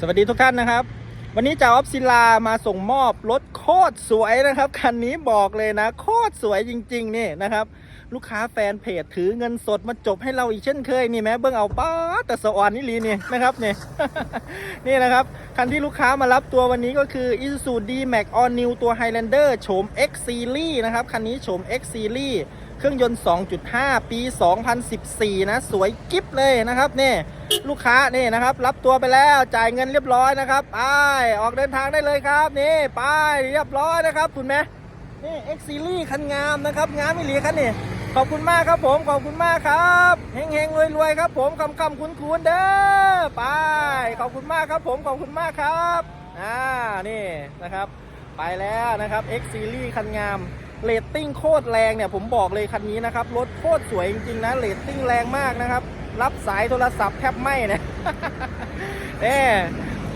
สวัสดีทุกท่านนะครับ วันนี้จ่าออฟศิลามาส่งมอบรถโคตรสวยนะครับ คันนี้บอกเลยนะ โคตรสวยจริง ๆ นี่นะครับ ลูกค้าแฟนเพจถือเงินสดมาจบให้เราอีกเช่นเคยนี่แม้เบิ้งเอาป้าแต่สวรรค์นี่ลีนี่นะครับนี่นี่นะครับ คันที่ลูกค้ามารับตัววันนี้ก็คือ Isuzu D-Max All New ตัว Highlander โฉม X Series นะครับ คันนี้โฉม X Series เครื่องยนต์ 2.5 ปี 2014 นะ สวยกิ๊บเลยนะครับนี่ลูกค้านี่นะครับ รับตัวไปแล้วจ่ายเงินเรียบร้อยนะครับไปออกเดินทางได้เลยครับนี่ไปเรียบร้อยนะครับคุณแม่นี่ X Series คันงามนะครับ งามไม่เหลียคันนี่ ขอบคุณมากครับผมขอบคุณมากครับเฮงเฮงรวยรวยครับ ผมคำคำคุ้นคุ้นเด้อไปขอบคุณมากครับผมขอบคุณมากครับอ่านี่นะครับ ไปแล้วนะครับ X Series คันงามเรตติ้งโคตรแรงเนี่ยผมบอกเลยคันนี้นะครับรถโคตรสวยจริงๆนะเรตติ้งแรงมากนะครับ รับสายโทรศัพท์แทบไหม้เนี่ย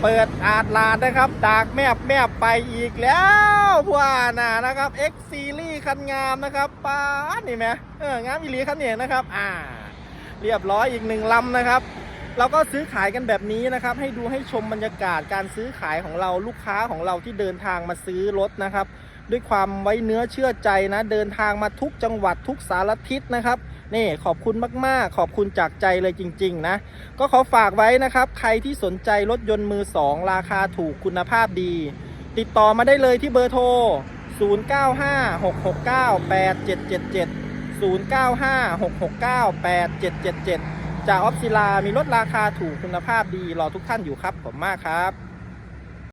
เปิดอาดลาดนะครับดากแมบแมบไปอีกแล้วพวาน่ะนะครับ X Series คันงามนะครับป้านี่ไหมเอองามอีหลีคันเนี่ยนะครับ อ่า เรียบร้อยอีกหนึ่งลำนะครับ เราก็ซื้อขายกันแบบนี้นะครับ ให้ดูให้ชมบรรยากาศการซื้อขายของเราลูกค้าของเราที่เดินทางมาซื้อรถนะครับ ด้วยความไว้เนื้อเชื่อใจนะ เดินทางมาทุกจังหวัดทุกสารทิศนะครับ นี่ขอบคุณมากๆ ขอบคุณจากใจเลยจริง ๆ นะ ก็ขอฝากไว้นะครับ ใครที่สนใจรถยนต์มือ 2 ราคาถูกคุณภาพดี ติดต่อมาได้เลยที่เบอร์โทร 0956698777 0956698777 จากออฟซิลามีรถราคาถูกคุณภาพดีรอทุกท่านอยู่ครับผมมากครับ